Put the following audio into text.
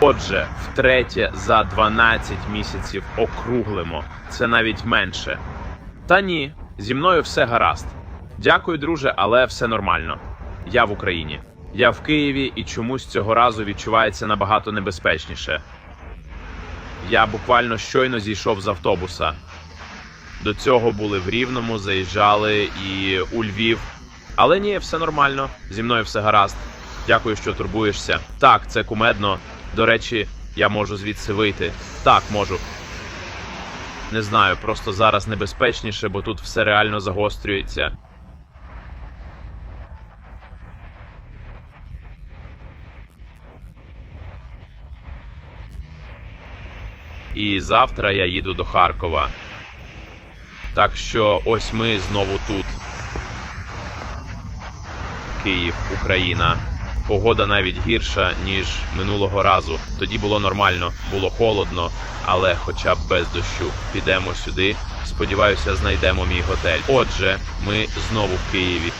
Отже, втретє за 12 місяців округлимо. Це навіть менше. Та ні, зі мною все гаразд. Дякую, друже, але все нормально. Я в Україні. Я в Києві і чомусь цього разу відчувається набагато небезпечніше. Я буквально щойно зійшов з автобуса. До цього були в Рівному, заїжджали і у Львів. Але ні, все нормально. Зі мною все гаразд. Дякую, що турбуєшся. Так, це кумедно. До речі, я можу звідси вийти. Так, можу. Не знаю, просто зараз небезпечніше, бо тут все реально загострюється. І завтра я їду до Харкова. Так що ось ми знову тут. Київ, Україна. Погода навіть гірша, ніж минулого разу. Тоді було нормально, було холодно, але хоча б без дощу. Підемо сюди. Сподіваюся, знайдемо мій готель. Отже, ми знову в Києві.